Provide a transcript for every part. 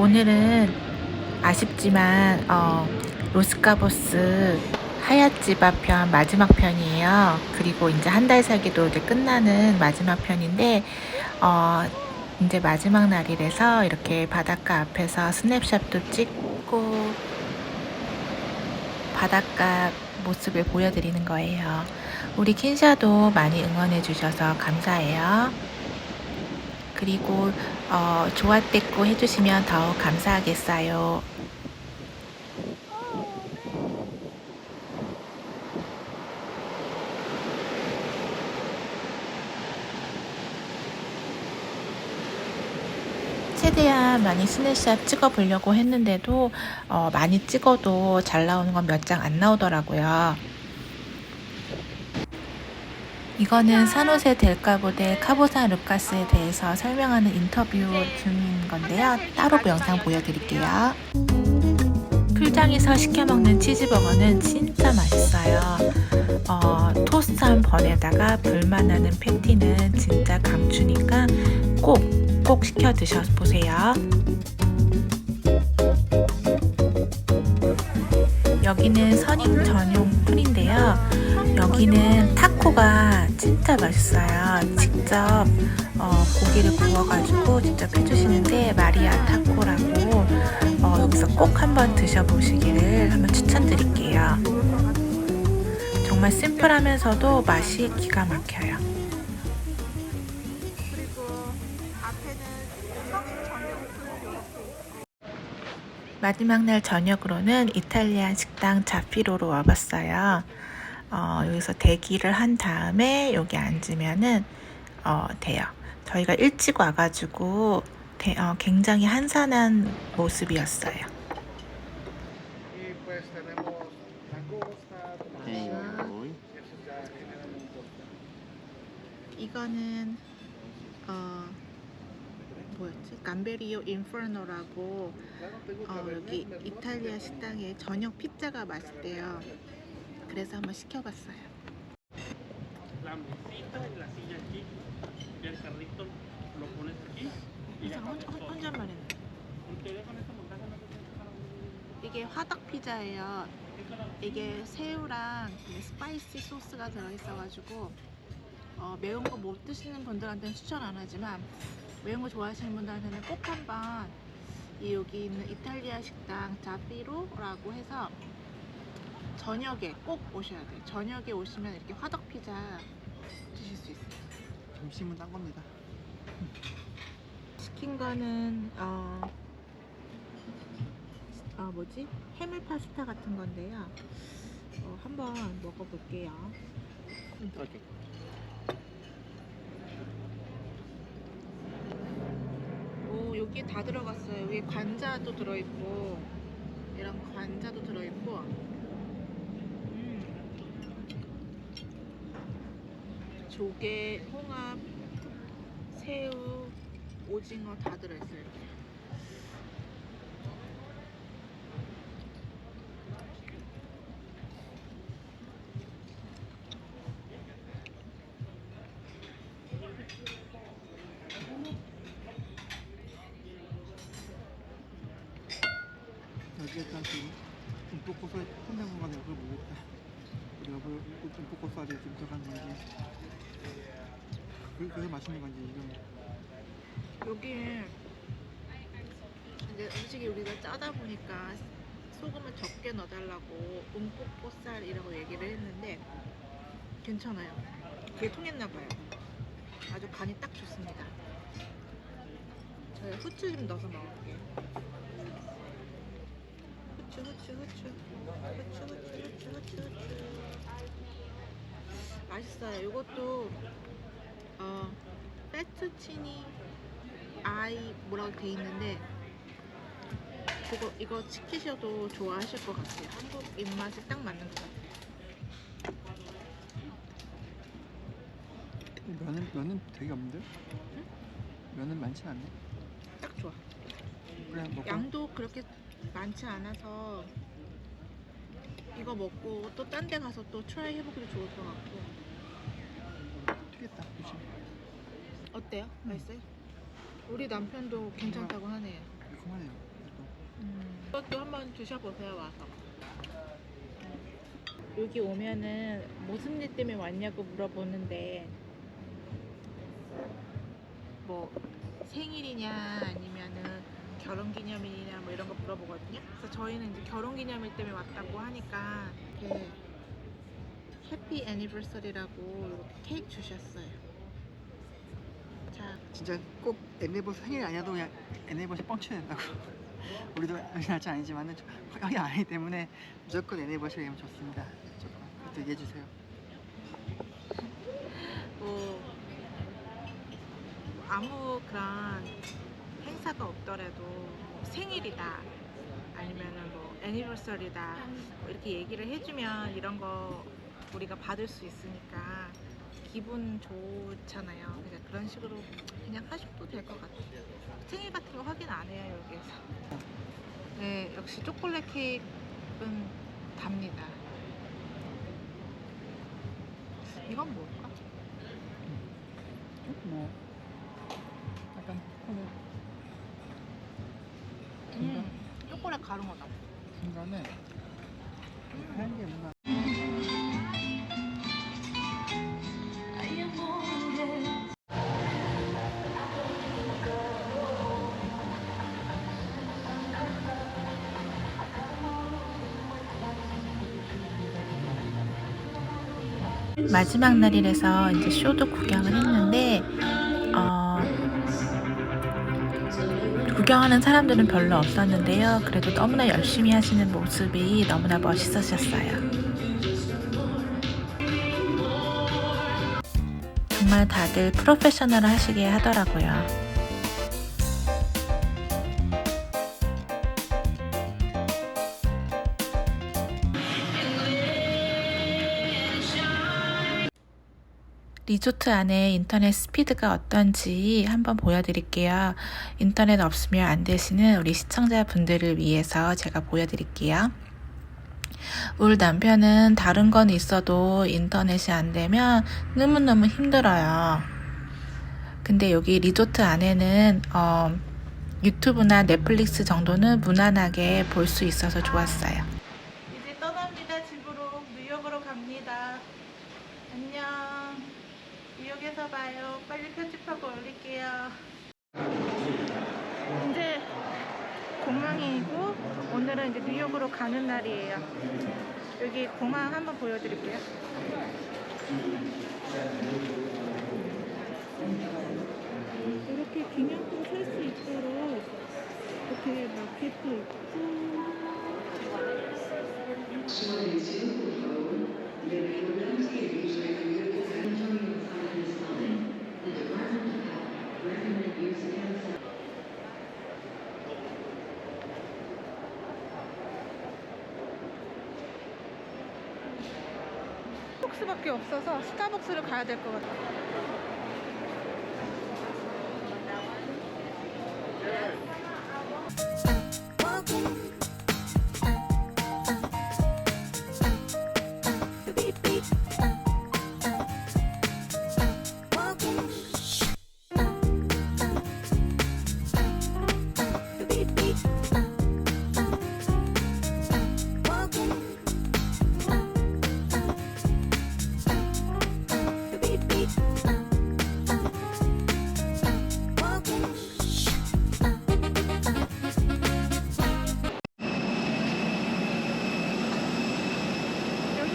오늘은 아쉽지만 어, 로스카보스 하얏지바 편 마지막 편이에요. 그리고 이제 한 달 살기도 이제 끝나는 마지막 편인데 어, 이제 마지막 날이라서 이렇게 바닷가 앞에서 스냅샷도 찍고 바닷가 모습을 보여드리는 거예요. 우리 킨샤도 많이 응원해 주셔서 감사해요. 그리고 어, 좋아했고 해주시면 더욱 감사하겠어요. 최대한 많이 스냅샷 찍어보려고 했는데도 어, 많이 찍어도 잘 나오는 건 몇 장 안 나오더라고요. 이거는 산호세 델카보데 카보산 루카스에 대해서 설명하는 인터뷰 중인 건데요. 따로 영상 보여드릴게요. 풀장에서 시켜 먹는 치즈버거는 진짜 맛있어요. 어, 토스트한 번에다가 불맛 나는 패티는 진짜 강추니까 꼭, 꼭 시켜 드셔보세요. 여기는 선인 전용 풀인데요. 여기는 타코가 진짜 맛있어요. 직접 어, 고기를 구워가지고 직접 해주시는데 마리아 타코라고 어, 여기서 꼭 한번 드셔보시기를 한번 추천드릴게요. 정말 심플하면서도 맛이 기가 막혀요. 마지막 날 저녁으로는 이탈리안 식당 자피로로 와봤어요. 어, 여기서 대기를 한 다음에 여기 앉으면은 어, 돼요. 저희가 일찍 와가지고 대- 어, 굉장히 한산한 모습이었어요. 이거는 어, 뭐였지? 감베리오 인퍼노라고 어, 여기 이탈리아 식당에 저녁 피자가 맛있대요. 그래서 한번 시켜봤어요. 이게 화덕 피자예요. 이게 새우랑 그 스파이시 소스가 들어있어가지고 어, 매운 거 못 드시는 분들한테는 추천 안 하지만 매운 거 좋아하시는 분들한테는 꼭 한번 이 여기 있는 이탈리아 식당 자피로라고 해서 저녁에 꼭 오셔야 돼요. 저녁에 오시면 이렇게 화덕 피자 드실 수 있어요. 점심은 딴 겁니다. 시킨 거는 어, 어 뭐지 해물 파스타 같은 건데요. 어, 한번 먹어볼게요. 이렇게. 오 여기 다 들어갔어요. 여기 관자도 들어있고 이런 관자도 들어있고. 음. 조개, 홍합, 새우, 오징어 다 들어있어요. 이렇게. 여기 약간 좀 움푹고서 혼낸 건가 내가 그걸 모르겠다. 우리가 뭘 움푹고서를 좀 들어간 건지. 그- 그게 맛있는 건지 이건 여기 이제 음식이 우리가 짜다 보니까 소금을 적게 넣어달라고 움푹보살이라고 얘기를 했는데 괜찮아요. 그게 통했나 봐요. 아주 간이 딱 좋습니다. 저희 후추 좀 넣어서 먹을게요. 후추, 후추, 후추, 후추, 후추, 후추. 맛있어요. 이것도 어, 페투치니 아이 뭐라고 돼 있는데 그거 이거 시키셔도 좋아하실 것 같아요. 한국 입맛에 딱 맞는 것 같아요. 면은 면은 되게 없는데? 면은 많지 않네. 딱 좋아. 그냥 먹고 양도 그렇게 많지 않아서 이거 먹고 또 딴 데 가서 또 트라이 해보기도 좋을 것 같고 튀겠다. 그치? 어때요? 맛있어요? 우리 남편도 괜찮다고 하네요. 매콤하네요. 음. 이것도 한번 드셔보세요 와서. 여기 오면은 무슨 일 때문에 왔냐고 물어보는데 뭐 생일이냐 아니면은 결혼 기념일이냐 뭐 이런 거 물어보거든요. 그래서 저희는 이제 결혼 기념일 때문에 왔다고 하니까 이렇게 해피 애니버서리라고 케이크 주셨어요. 자, 진짜 꼭 애니버스 생일이 아니어도 그냥 애니버스 뻥쳐야 된다고. 우리도 날짜 아니지만은 좀 확인이 아니기 때문에 무조건 애니버스리면 좋습니다. 조금 그것도 얘기해 주세요. 뭐 아무 그런 행사가 없더라도 뭐 생일이다 아니면은 뭐 애니버서리다 뭐 이렇게 얘기를 해주면 이런 거 우리가 받을 수 있으니까 기분 좋잖아요. 그냥 그런 식으로 그냥 하셔도 될 것 같아요. 생일 같은 거 확인 안 해요 여기에서. 네 역시 초콜릿 케이크는 답니다. 이건 뭘까? 뭐 약간 음, 초콜릿 가른 거다. 중간에 하얀 게 뭔가 마지막 날이라서 이제 쇼도 구경을 했는데 구경하는 사람들은 별로 없었는데요. 그래도 너무나 열심히 하시는 모습이 너무나 멋있으셨어요. 정말 다들 프로페셔널 하시게 하더라고요. 리조트 안에 인터넷 스피드가 어떤지 한번 보여드릴게요. 인터넷 없으면 안 되시는 우리 시청자분들을 위해서 제가 보여드릴게요. 우리 남편은 다른 건 있어도 인터넷이 안 되면 너무너무 힘들어요. 근데 여기 리조트 안에는 어, 유튜브나 넷플릭스 정도는 무난하게 볼 수 있어서 좋았어요. 이제 떠납니다. 집으로 뉴욕으로 갑니다. 안녕. 뉴욕에서 봐요. 빨리 편집하고 올릴게요. 이제 공항이고 오늘은 이제 뉴욕으로 가는 날이에요. 여기 공항 한번 보여드릴게요. 이렇게 기념품 살 수 있도록 이렇게 마켓도 있고 스밖에 없어서 스타벅스를 가야 될 것 같아요.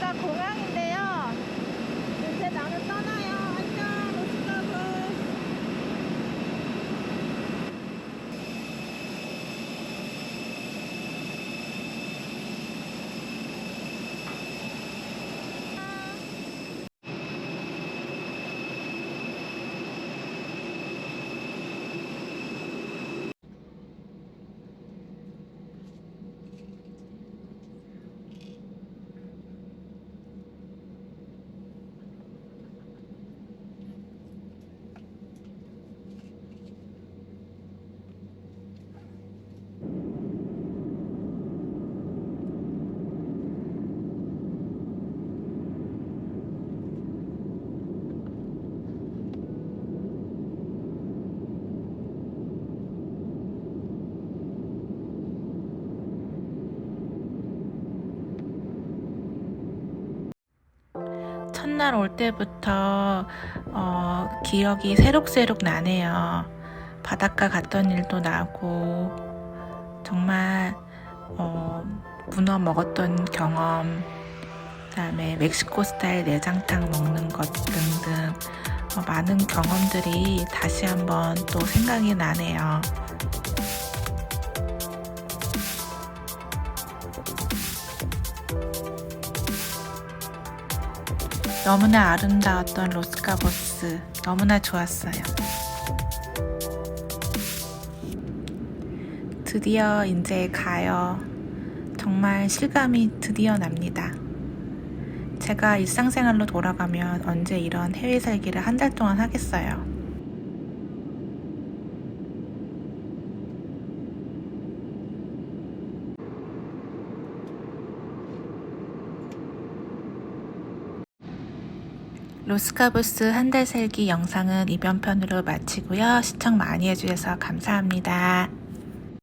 여기가 공항인데요. 첫날 올 때부터 어, 기억이 새록새록 나네요. 바닷가 갔던 일도 나고 정말 어, 문어 먹었던 경험, 그다음에 멕시코 스타일 내장탕 먹는 것 등등 어, 많은 경험들이 다시 한번 또 생각이 나네요. 너무나 아름다웠던 로스카보스 너무나 좋았어요. 드디어 이제 가요. 정말 실감이 드디어 납니다. 제가 일상생활로 돌아가면 언제 이런 해외 살기를 한 달 동안 하겠어요. 로스카보스 한 달 살기 영상은 이번 편으로 마치고요. 시청 많이 해주셔서 감사합니다.